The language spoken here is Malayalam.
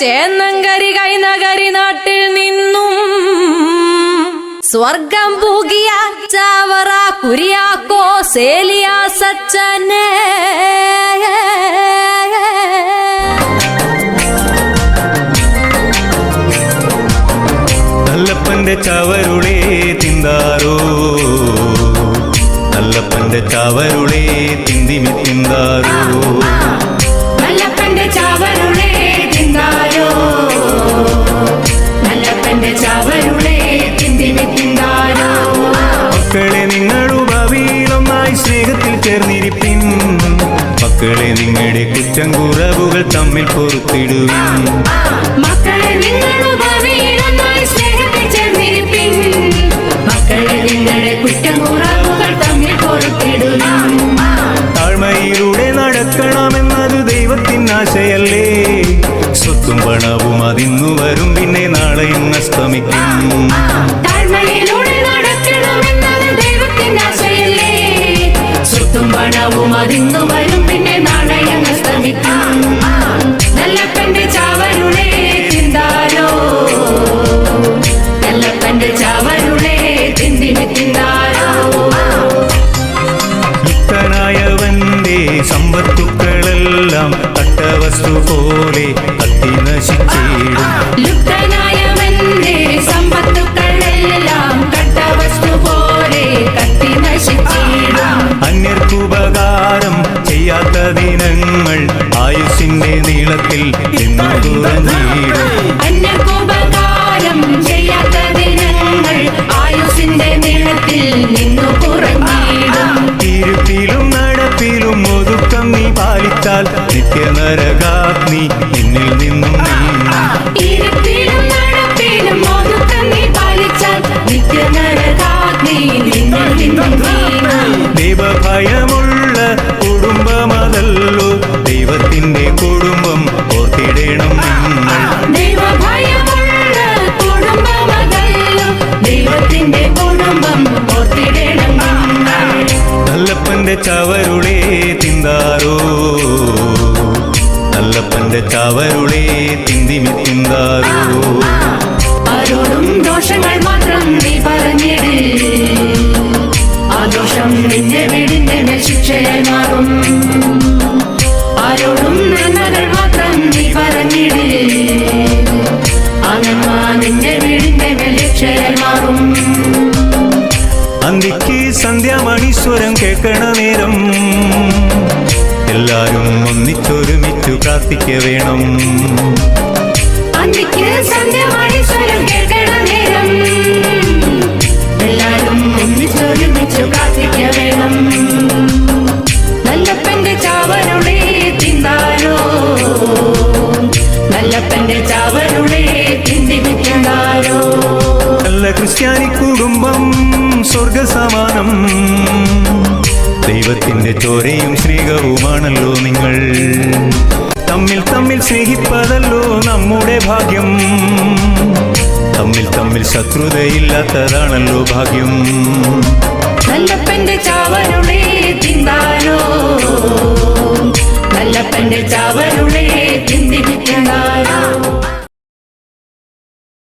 ചേന്നങ്കരി കൈനകരി നാട്ടിൽ നിന്നും സ്വർഗം പൂകിയ ചാവറ കുരിയാക്കോ സേലിയ സച്ചനെ. നല്ലപ്പന്റെ മക്കളെ നിങ്ങളുടെ കുറ്റം കുറവുകൾ തമ്മിൽ പൊറുത്തിടുവിൻ. മക്കളെ നിങ്ങളുടെ കുറ്റമുറവുകൾ തമ്മിൽ താഴ്മയിലൂടെ നടക്കണമെന്നത് ദൈവത്തിൻ ആശയല്ലേ? സ്വത്തും പണവും അതിന്നു വരും പിന്നെ നാളെയും അസ്തമിക്കും. സ്വത്തും പണവും അതിന്നു വരും ഇരുപ്പിലും നടപ്പിലും ഒതുക്കം നീ പാലിച്ചാൽ നിത്യനരകാഗ്നി നിന്നിൽ നിന്നും നല്ലപ്പന്റെ ചവരുളേ തിന്താരോ? നല്ലപ്പന്റെ ചവരുളേ തിന്തിമി തിന്താരോ? ആരോടും ദോഷങ്ങൾ മാത്രം നീ പറഞ്ഞിട്. ആ ദോഷം നിന്റെ വീടിന്റെ ശിക്ഷയായി മാറും. ആരോടും നന്മകൾ മാത്രം നീ പറഞ്ഞിട്. ആ നന്മ നിന്നെ വിടിന്റെ ലക്ഷ്യയായി മാറും. അന്തിക്ക് സന്ധ്യാമണീശ്വരം എല്ലാരും ഒന്നിച്ചൊരുമിച്ചു പ്രാർത്ഥിക്ക വേണം. സ്വരം കേൾക്കണമേരം എല്ലാരും ഒന്നിച്ചൊരുമിച്ചു പ്രാർത്ഥിക്ക വേണം. നല്ലപ്പന്റെ നല്ലപ്പന്റെ ചാവരുളേ തിന്തിമിക്കുന്നാരോ നല്ല ക്രിസ്ത്യാനി കുടുംബം സ്വർഗസമാനം. ദൈവത്തിന്റെ ചോരയും സ്നേഹവുമാണല്ലോ നിങ്ങൾ. തമ്മിൽ തമ്മിൽ സ്നേഹിപ്പതല്ലോ നമ്മുടെ ഭാഗ്യം. തമ്മിൽ തമ്മിൽ ശത്രുതയില്ലാത്തതാണല്ലോ ഭാഗ്യം. ചാവരുളേ